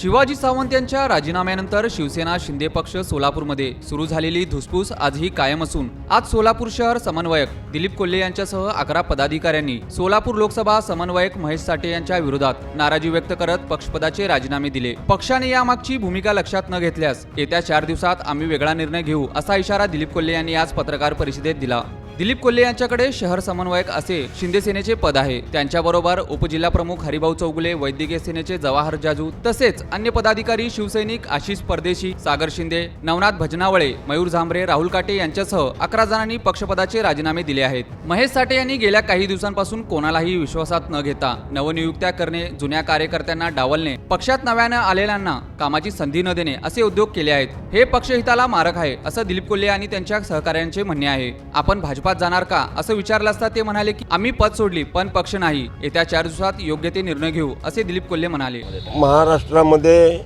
शिवाजी सावंत यांच्या राजीनाम्यानंतर शिवसेना शिंदे पक्ष सोलापूरमध्ये सुरू झालेली धुसफूस आजही कायम असून आज सोलापूर शहर समन्वयक दिलीप कोल्हे यांच्यासह अकरा पदाधिकाऱ्यांनी सोलापूर लोकसभा समन्वयक महेश साठे यांच्या विरोधात नाराजी व्यक्त करत पक्षपदाचे राजीनामे दिले. पक्षाने यामागची भूमिका लक्षात न घेतल्यास येत्या चार दिवसात आम्ही वेगळा निर्णय घेऊ असा इशारा दिलीप कोल्हे यांनी आज पत्रकार परिषदेत दिला. दिलीप कोल्हे यांच्याकडे शहर समन्वयक असे शिंदे सेनेचे पद आहे. त्यांच्याबरोबर उपजिल्हाप्रमुख हरिभाऊ चौगुले वैद्यकीय सेनेचे जवाहर जाजू तसेच अन्य पदाधिकारी शिवसैनिक आशिष परदेशी सागर शिंदे नवनाथ भजनावळे मयूर झांबरे राहुल काटे यांच्यासह अकरा जणांनी पक्षपदाचे राजीनामे दिले आहेत. महेश साठे यांनी गेल्या काही दिवसांपासून कोणालाही विश्वासात न घेता नवनियुक्त्या करणे जुन्या कार्यकर्त्यांना डावलणे पक्षात नव्यानं आलेल्यांना कामाची संधी न देणे असे उद्योग केले आहेत. हे पक्षहिताला मारक आहे असं दिलीप कोल्हे आणि त्यांच्या सहकाऱ्यांचे म्हणणे आहे. आपण भाजपा भाजपात जाणार का? असं विचारलं असता ते म्हणाले की आम्ही पद सोडली पण पक्ष नाही. येत्या चार दिवसात योग्य ते निर्णय घेऊ असे दिलीप कोल्हे म्हणाले. महाराष्ट्रामध्ये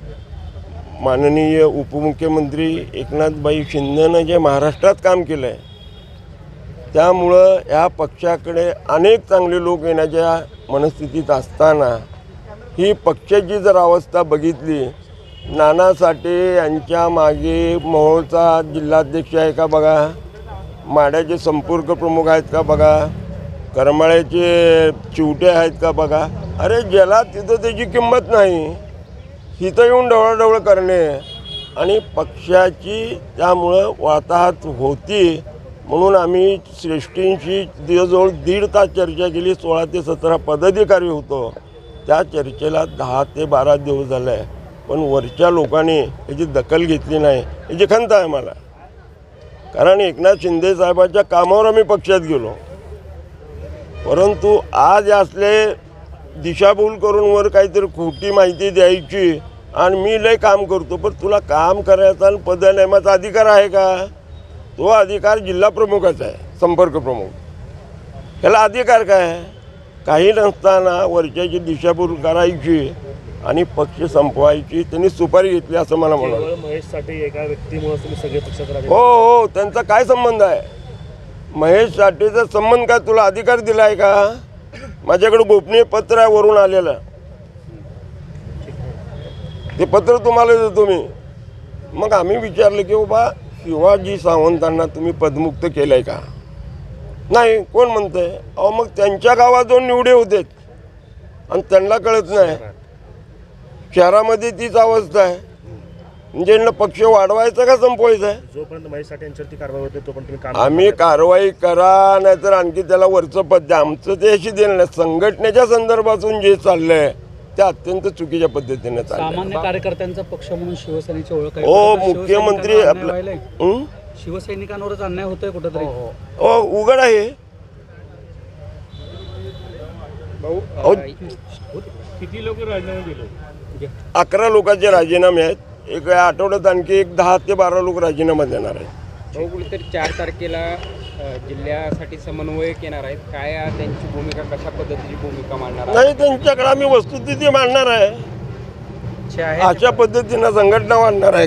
माननीय उपमुख्यमंत्री एकनाथबाई शिंदेनं जे महाराष्ट्रात काम केलं आहे त्यामुळं या पक्षाकडे अनेक चांगले लोक येण्याच्या मनस्थितीत असताना ही पक्षाची जर अवस्था बघितली नाना साठे यांच्या मागे मोहोळचा जिल्हाध्यक्ष आहे का बघा? माड्याचे संपर्क प्रमुख आहेत का बघा? करमाळ्याचे चिवटे आहेत का बघा? अरे ज्याला तिथं त्याची किंमत नाही. तिथं येऊन ढवळाढवळ करणे. आणि पक्षाची त्यामुळं वाताहत होती. म्हणून आम्ही श्रेष्ठींशी जवळजवळ दीड तास चर्चा केली. सोळा ते सतरा पदाधिकारी होतो. त्या चर्चेला दहा ते बारा दिवस झाले. आहे पण वरच्या लोकांनी याची दखल घेतली नाही. याची खंत आहे मला. कारण एकनाथ शिंदे साहेबाच्या कामावर आम्ही पक्षात गेलो. परंतु आज असले दिशाभूल करून वर काहीतरी खोटी माहिती द्यायची आणि मी लय काम करतो पण तुला काम करायचा आणि पद नेमाचा अधिकार आहे का? तो अधिकार जिल्हा प्रमुखाचा आहे संपर्क प्रमुख. त्याला अधिकार काय? काही नसताना वरच्याची दिशाभूल करायची. आणि पक्ष संपवायची त्यांनी सुपारी घेतली असं मला म्हणाल महेश साठे एका व्यक्तीमुळे तुम्ही सगळे पक्षात राहिले. हो हो त्यांचा काय संबंध आहे? महेश साठेचा संबंध काय तुला अधिकार दिला आहे का? माझ्याकडे गोपनीय पत्र आहे वरून आलेलं. ते पत्र तुम्हाला देतो मी मग आम्ही विचारलं की बाबा शिवाजी सावंतांना तुम्ही पदमुक्त केलंय का? नाही कोण म्हणतंय? अहो मग त्यांच्या गावात दोन निवडे होते आणि त्यांना कळत नाही. शहरामध्ये तीच अवस्था आहे. म्हणजे पक्ष वाढवायचा का संपवायचा आहे? जोपर्यंत महेश साठे यांच्यावरती कारवाई होते तोपर्यंत तुम्ही काम आम्ही कारवाई करा नाहीतर आणखी त्याला वरचं पद द्या. आमचं ते अशी देणं नाही. संघटनेच्या संदर्भातून जे चाललंय ते अत्यंत चुकीच्या पद्धतीने चाललंय. सामान्य कार्यकर्त्यांचा पक्ष म्हणून शिवसेनेची ओळख आहे. हो मुख्यमंत्री शिवसैनिकांवर आपलं अन्याय व्हायलाय. हं? शिवसैनिकांवरच अन्याय होतोय कुठेतरी. हो उघड आहे. किती लोक राजीनामे दिले? अकरा लोकांचे राजीनामे आहेत. एक आठवड्यात आणखी एक दहा ते बारा लोक राजीनामा देणार आहेत. भाऊ कुठेतरी चार तारखेला जिल्ह्यासाठी समन्वयक येणार आहेत. काय त्यांची भूमिका कशा पद्धतीची भूमिका मांडणार? नाही त्यांच्याकडे आम्ही वस्तुस्थिती मांडणार आहे. अशा पद्धतीनं संघटना मांडणार आहे.